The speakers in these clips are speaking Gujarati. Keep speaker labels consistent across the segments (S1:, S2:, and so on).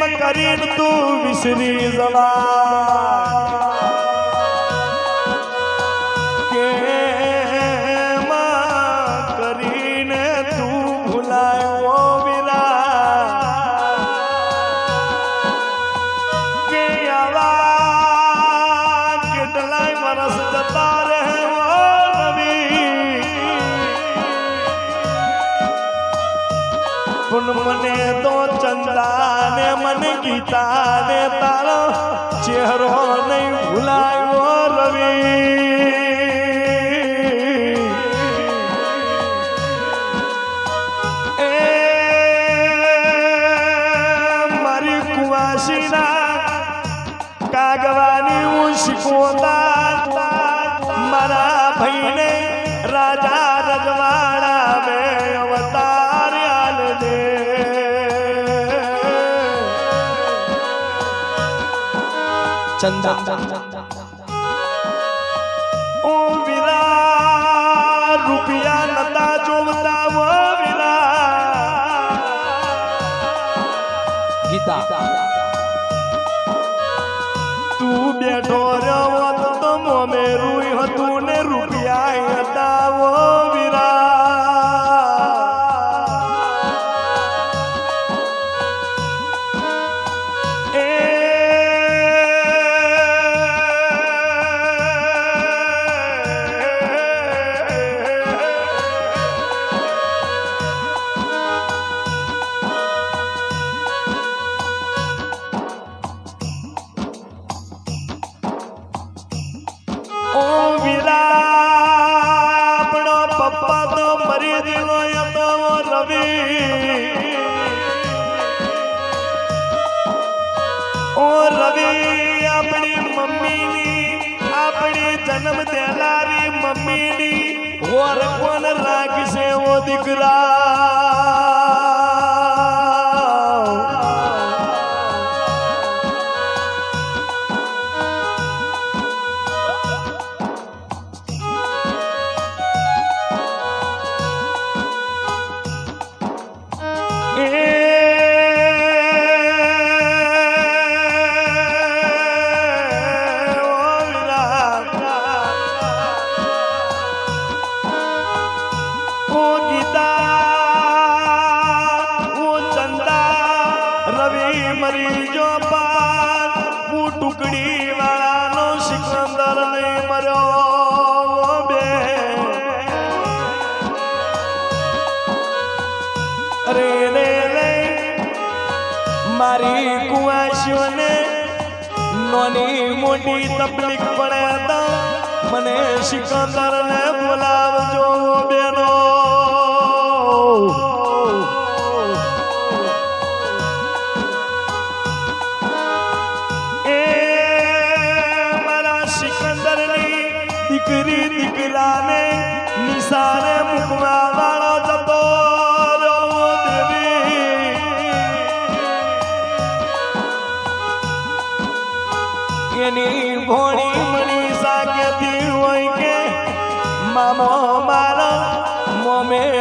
S1: કેમ કરી તું વિસરી જવા. કેમ કરીને તું ભૂલાયો વિરા કે આવા કેટલાય વરસ જતા પણ મને તો ચંદા ને મન ગીતા ને તારો ચહેરો નહીં ભૂલાયો રવિ. એ મારી કુવાસીના કાગવાની હું શીખવતા
S2: ચંદા
S1: ઓ વિરા રૂપિયા નતા જોવતા ઓ વિરા
S2: ગીતા।
S1: તું બેઠો રહ્યો પપ્પા તો મરી ગયેલો હતો રવિ ઓ રવિ, આપણી મમ્મીની, આપણી જન્મ દેનારી મમ્મીની, ઓર કોણ રાખશે ઓ દીકરા? ટુકડી વાળાનો સિકંદર નહીં મર્યો બે અરે રે રે મારી કુવાસીઓને નોની મોટી તકલીફ પડે તો મને સિકંદર ને બોલાવજો બેનો. દીકરી દીકરાને નિશાને મૂકવા વાળો જતો એની ભોણી મણી સાકેથી હોય કે, મામો મારો મોમેરું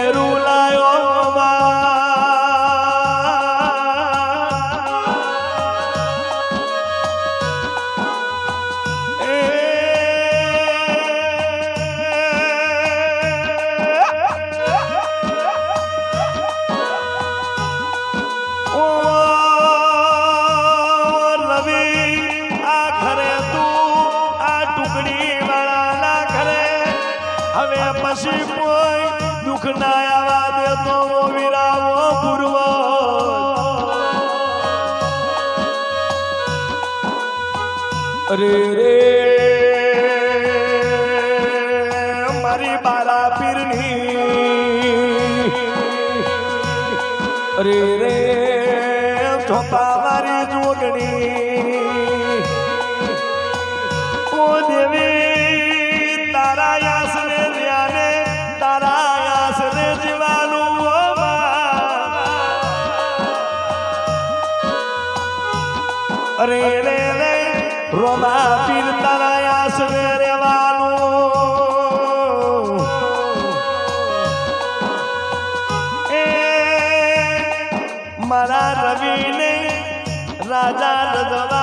S1: પછી કોઈ દુઃખ ના આવવા દેતો વિરાવો પૂર્વ. અરે રે. મારી બાલા પીરની. અરે રે ચોપા મારી જોગણી. રોબા પીરતન આસરે રાજા રજવા